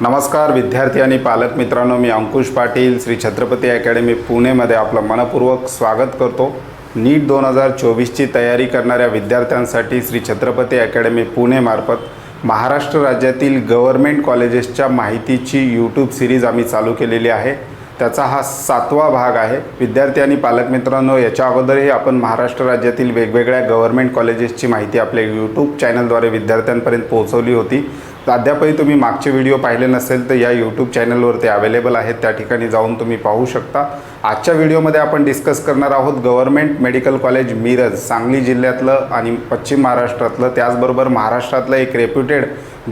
नमस्कार विद्यार्थी आणि पालक मित्रांनो मी अंकुश पाटील श्री छत्रपती अकॅडमी पुणेमध्ये आपलं मनपूर्वक स्वागत करतो. नीट दोन हजार चोवीसची तयारी करणाऱ्या विद्यार्थ्यांसाठी श्री छत्रपती अकॅडमी पुणेमार्फत महाराष्ट्र राज्यातील गव्हर्मेंट कॉलेजेसच्या माहितीची यूट्यूब सिरीज आम्ही चालू केलेली आहे. त्याचा हा सातवा भाग आहे. विद्यार्थी आणि पालक मित्रांनो याच्या अगोदरही आपण महाराष्ट्र राज्यातील वेगवेगळ्या गव्हर्मेंट कॉलेजेसची माहिती आपल्या यूट्यूब चॅनलद्वारे विद्यार्थ्यांपर्यंत पोहोचवली होती. अद्यापही तुम्ही मागचे व्हिडिओ पाहिले नसेल तर या यूट्यूब चॅनलवरती अवेलेबल आहेत. त्या ठिकाणी जाऊन तुम्ही पाहू शकता. आजच्या व्हिडिओमध्ये आपण डिस्कस करणार आहोत government medical college Miraj Sangli जिल्ह्यातलं आणि पश्चिम महाराष्ट्रातलं. त्याचबरोबर महाराष्ट्रातलं एक reputed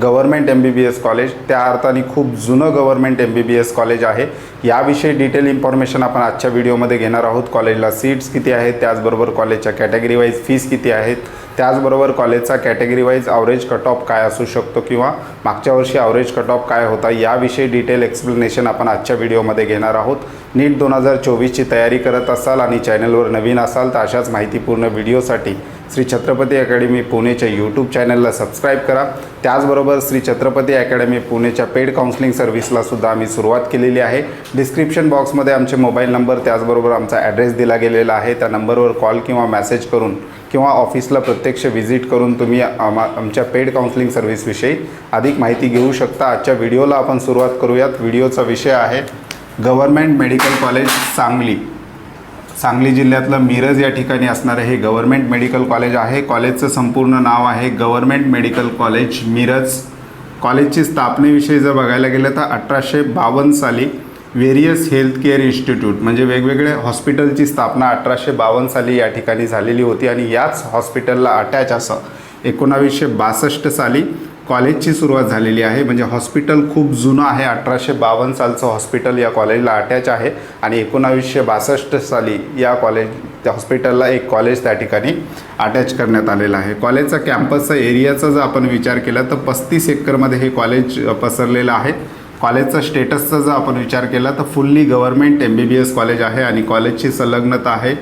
government M B B S college त्या अर्थाने खूप जुनं government M B B S college आहे. याविषयी डिटेल इन्फॉर्मेशन आपण आजच्या व्हिडिओमध्ये घेणार आहोत. कॉलेजला सीट्स किती आहेत? त्याचबरोबर कॉलेजच्या कॅटेगरी वाईज फीस किती आहेत? त्याचबरोबर कॉलेजचा category wise average cut off काय असू शकतो किंवा मागच्या वर्षी अवरेज कट ऑफ काय होता याविषयी डिटेल एक्सप्लेनेशन आपण आजच्या व्हिडिओमध्ये घेणार आहोत. नीट दोन हजार चोवीसची तयारी करत असाल आणि चॅनलवर नवीन असाल तर अशाच माहितीपूर्ण व्हिडिओसाठी श्री छत्रपती अकॅडमी पुणेच्या यूट्यूब चॅनलला सबस्क्राईब करा. त्याचबरोबर श्री छत्रपती अकॅडमी पुणेच्या पेड काउन्सिलिंग सर्व्हिसला सुद्धा आम्ही सुरुवात केलेली आहे. डिस्क्रिप्शन बॉक्समध्ये आमचे मोबाईल नंबर त्याचबरोबर आमचा ॲड्रेस दिला गेलेला आहे. त्या नंबरवर कॉल किंवा मेसेज करून किंवा ऑफिसला प्रत्यक्ष व्हिजिट करून तुम्ही आमा आमच्या पेड काउन्सिलिंग सर्व्हिसविषयी अधिक माहिती घेऊ शकता. आजच्या व्हिडिओला आपण सुरुवात करूयात. व्हिडिओचा विषय आहे government medical college Sangli. Sangli जिल्ह्यातलं मिरज या ठिकाणी असणारे हे गव्हर्मेंट मेडिकल कॉलेज आहे. कॉलेजचं संपूर्ण नाव आहे गव्हर्मेंट मेडिकल कॉलेज मिरज. कॉलेजची स्थापनेविषयी जर बघायला गेलं तर अठराशे बावन्न साली वेरियस हेल्थ केअर इन्स्टिट्यूट म्हणजे वेगवेगळे हॉस्पिटलची स्थापना अठराशे बावन्न साली या ठिकाणी झालेली होती आणि याच हॉस्पिटलला अटॅच असं एकोणावीसशे बासष्ट साली कॉलेजची सुरुवात झालेली आहे. म्हणजे हॉस्पिटल खूप जुनं आहे. अठराशे बावन्न सालचं हॉस्पिटल या कॉलेजला अटॅच आहे आणि एकोणावीसशे बासष्ट साली या कॉलेज त्या हॉस्पिटलला एक कॉलेज त्या ठिकाणी अटॅच करण्यात आलेलं आहे. कॉलेजचा कॅम्पसचा एरियाचा जर आपण विचार केला तर पस्तीस एकरमध्ये हे कॉलेज पसरलेलं आहे. कॉलेजचा स्टेटसचा जर आपण विचार केला तर fully government M B B S college आहे आणि कॉलेजची संलग्नता आहे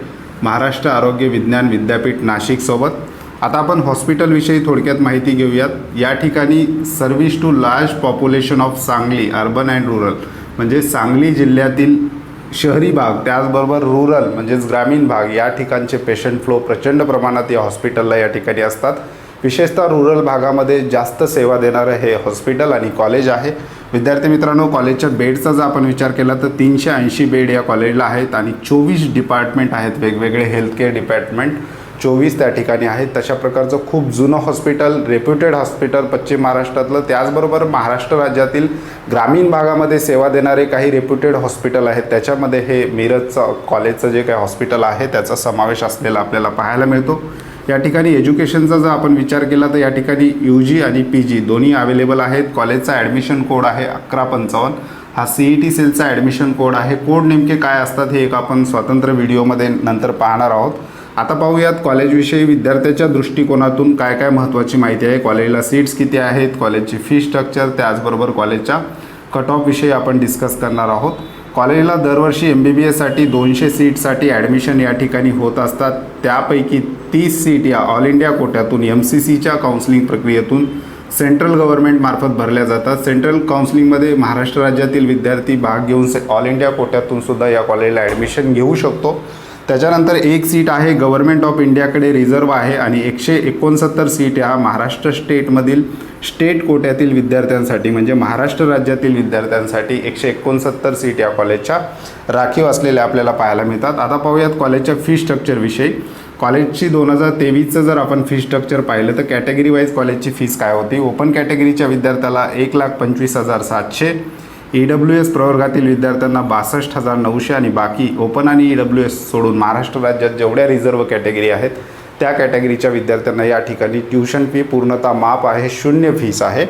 महाराष्ट्र आरोग्य विज्ञान विद्यापीठ नाशिकसोबत आता आपण हॉस्पिटलविषयी थोडक्यात माहिती घेऊयात. या ठिकाणी service to large population of Sangli urban and rural म्हणजे सांगली जिल्ह्यातील शहरी भाग त्याचबरोबर रुरल म्हणजेच ग्रामीण भाग या ठिकाणचे पेशंट फ्लो प्रचंड प्रमाणात या हॉस्पिटलला या ठिकाणी असतात. विशेषतः रुरल भागामध्ये जास्त सेवा देणारं हे हॉस्पिटल आणि कॉलेज आहे. विद्यार्थी मित्रांनो कॉलेजच्या बेडचा जर आपण विचार केला तर तीनशे ऐंशी बेड या कॉलेजला आहेत आणि चोवीस डिपार्टमेंट आहेत वेगवेगळे हेल्थकेअर डिपार्टमेंट चोवीस त्या ठिकाणी आहेत. तशा प्रकारचं खूप जुनं हॉस्पिटल रेप्युटेड हॉस्पिटल पश्चिम महाराष्ट्रातलं. त्याचबरोबर महाराष्ट्र राज्यातील ग्रामीण भागामध्ये सेवा देणारे काही रेप्युटेड हॉस्पिटल आहेत. त्याच्यामध्ये हे मिरजचं कॉलेजचं जे काही हॉस्पिटल आहे त्याचा समावेश असलेला आपल्याला पाहायला मिळतो. या ठिकाणी एज्युकेशनचा जर आपण विचार केला तर या ठिकाणी यू जी आणि पी जी दोन्ही अवेलेबल आहेत. कॉलेजचा ॲडमिशन कोड आहे अकरा पंचावन्न. हा सी ई टी सेलचा ॲडमिशन कोड आहे. कोड नेमके काय असतात हे एक आपण स्वतंत्र व्हिडिओमध्ये नंतर पाहणार आहोत. आता पाहूयात कॉलेजविषयी विद्यार्थ्याच्या दृष्टिकोनातून काय काय महत्त्वाची माहिती आहे. कॉलेजला सीट्स किती आहेत? कॉलेजची फी स्ट्रक्चर त्याचबरोबर कॉलेजच्या कट ऑफविषयी आपण डिस्कस करणार आहोत. कॉलेजला दरवर्षी एम बी बी एससाठी दोनशे सीटसाठी ॲडमिशन या ठिकाणी होत असतात. त्यापैकी तीस सीट या ऑल इंडिया कोट्यातून एम सी सीच्या काउन्सिलिंग प्रक्रियेतून सेंट्रल गव्हर्नमेंटमार्फत भरल्या जातात. सेंट्रल काउन्सिलिंगमध्ये महाराष्ट्र राज्यातील विद्यार्थी भाग घेऊन से ऑल इंडिया कोट्यातून सुद्धा या कॉलेजला ॲडमिशन घेऊ शकतो. त्याच्यानंतर एक सीट आहे गव्हर्नमेंट ऑफ इंडियाकडे रिझर्व आहे आणि एकशे एकोणसत्तर सीट ह्या महाराष्ट्र स्टेटमधील स्टेट कोट्यातील विद्यार्थ्यांसाठी म्हणजे महाराष्ट्र राज्यातील विद्यार्थ्यांसाठी एकशे एकोणसत्तर सीट या कॉलेजच्या राखीव असलेल्या आपल्याला पाहायला मिळतात. आता पाहूयात कॉलेजच्या फी स्ट्रक्चरविषयी कॉलेजची दोन हजार तेवीसचं जर आपण फी स्ट्रक्चर पाहिलं तर कॅटेगरी वाईज कॉलेजची फीस काय होती? ओपन कॅटेगरीच्या विद्यार्थ्याला एक लाख पंचवीस हजार सातशे ई डब्ल्यू एस प्रवर्गातील विद्यार्थ्यांना बासष्ट हजार नऊशे आणि बाकी ओपन आणि ई डब्ल्यू एस सोडून महाराष्ट्र राज्यात जेवढ्या रिझर्व्ह कॅटेगरी आहेत त्या कॅटेगरीच्या विद्यार्थ्यांना या ठिकाणी ट्युशन फी पूर्णतः माप आहे शून्य फीस आहे.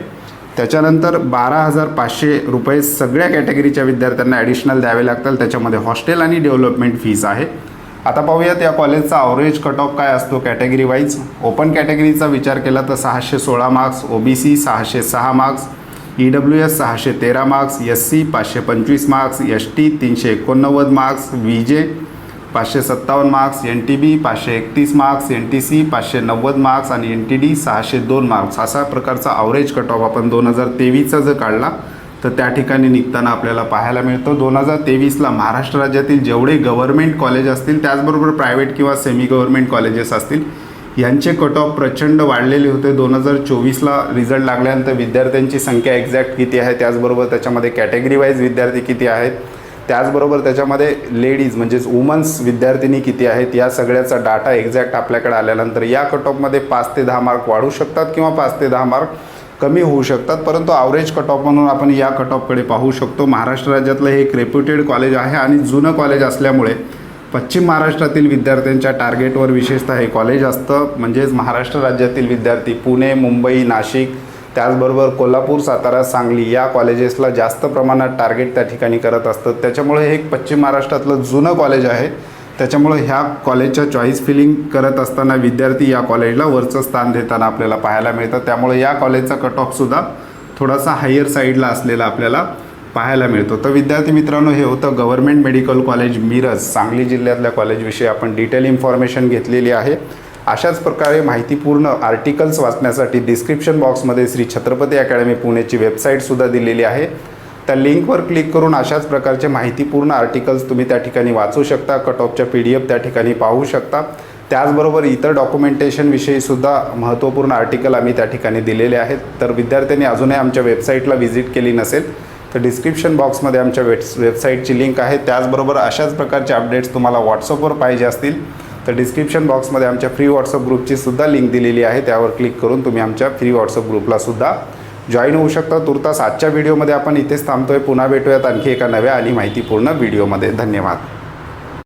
त्याच्यानंतर बारा हजार पाचशे रुपये सगळ्या कॅटेगरीच्या विद्यार्थ्यांना ॲडिशनल द्यावे लागतात त्याच्यामध्ये हॉस्टेल आणि डेव्हलपमेंट फीज आहे. आता पाहूयात या कॉलेजचा अवरेज कट ऑफ काय असतो कॅटेगरी वाईज ओपन कॅटेगरीचा विचार केला तर सहाशे सोळा मार्क्स ओ बी सी सहाशे सहा मार्क्स ई डब्ल्यू एस सहाशे तेरा मार्क्स एस सी पाचशे पंचवीस मार्क्स एस टी तीनशे एकोणनव्वद मार्क्स व्ही जे पाचशे सत्तावन्न मार्क्स एन टी बी पाचशे एकतीस मार्क्स एन टी सी पाचशे नव्वद मार्क्स आणि एन टी डी सहाशे दोन मार्क्स. असा प्रकारचा अवरेज कट ऑफ आपण दोन हजार तेवीसचा जर काढला तर त्या ठिकाणी निघताना आपल्याला पाहायला मिळतं. दोन हजार तेवीसला महाराष्ट्र राज्यातील जेवढे गव्हर्मेंट कॉलेज असतील त्याचबरोबर प्रायव्हेट किंवा सेमी गव्हर्मेंट कॉलेजेस असतील यांचे कट ऑफ प्रचंड वाढलेले होते. दोन हजार चोवीसला रिझल्ट लागल्यानंतर विद्यार्थ्यांची संख्या एक्झॅक्ट किती आहे त्याचबरोबर त्याच्यामध्ये कॅटेगरी वाईज विद्यार्थी किती आहेत त्याचबरोबर त्याच्यामध्ये लेडीज म्हणजेच वुमन्स विद्यार्थिनी किती आहेत या सगळ्याचा डाटा एक्झॅक्ट आपल्याकडे आल्यानंतर या कट ऑफमध्ये पाच ते दहा मार्क वाढू शकतात किंवा पाच ते दहा मार्क कमी होऊ शकतात. परंतु ॲव्हरेज कट ऑफ म्हणून आपण या कट ऑफकडे पाहू शकतो. महाराष्ट्र राज्यातलं हे एक रेप्युटेड कॉलेज आहे आणि जुनं कॉलेज असल्यामुळे पश्चिम महाराष्ट्रातील विद्यार्थ्यांच्या टार्गेटवर विशेषतः हे कॉलेज असतं. म्हणजेच महाराष्ट्र राज्यातील विद्यार्थी पुणे मुंबई नाशिक त्याचबरोबर कोल्हापूर सातारा सांगली या कॉलेजेसला जास्त प्रमाणात टार्गेट त्या ठिकाणी करत असतं त्याच्यामुळे हे एक पश्चिम महाराष्ट्रातलं जुनं कॉलेज आहे. त्याच्यामुळे ह्या कॉलेजच्या चॉईस फिलिंग करत असताना विद्यार्थी या कॉलेजला वरचं स्थान देताना आपल्याला पाहायला मिळतं. त्यामुळे या कॉलेजचा कट ऑफसुद्धा थोडासा हायर साईडला असलेला आपल्याला पाहायला मिळतो. तर विद्यार्थी मित्रांनो हे होतं government medical college Miraj Sangli जिल्ह्यातल्या कॉलेजविषयी आपण डिटेल इन्फॉर्मेशन घेतलेली आहे. अशाच प्रकारे माहितीपूर्ण आर्टिकल्स वाचण्यासाठी डिस्क्रिप्शन बॉक्समध्ये श्री छत्रपती अकॅडमी पुणेची वेबसाईटसुद्धा दिलेली आहे. त्या लिंकवर क्लिक करून अशाच प्रकारचे माहितीपूर्ण आर्टिकल्स तुम्ही त्या ठिकाणी वाचू शकता कट ऑफच्या पी डी एफ त्या ठिकाणी पाहू शकता. त्याचबरोबर इतर डॉक्युमेंटेशनविषयीसुद्धा महत्त्वपूर्ण आर्टिकल आम्ही त्या ठिकाणी दिलेले आहेत. तर विद्यार्थ्यांनी अजूनही आमच्या वेबसाईटला व्हिजिट केली नसेल तर डिस्क्रिप्शन बॉक्समध्ये आमच्या वेब्स वेबसाईटची लिंक आहे. त्याचबरोबर अशाच प्रकारचे अपडेट्स तुम्हाला व्हॉट्सअपवर पाहिजे असतील तर डिस्क्रिप्शन बॉक्समध्ये आमच्या फ्री व्हॉट्सअप ग्रुपची सुद्धा लिंक दिलेली आहे. त्यावर क्लिक करून तुम्ही आमच्या फ्री व्हॉट्सअप ग्रुपला सुद्धा जॉईन होऊ शकता. तुर्तास आजच्या व्हिडिओमध्ये आपण इथेच थांबतोय. पुन्हा भेटूयात आणखी एका नव्या आणि माहितीपूर्ण व्हिडिओमध्ये धन्यवाद.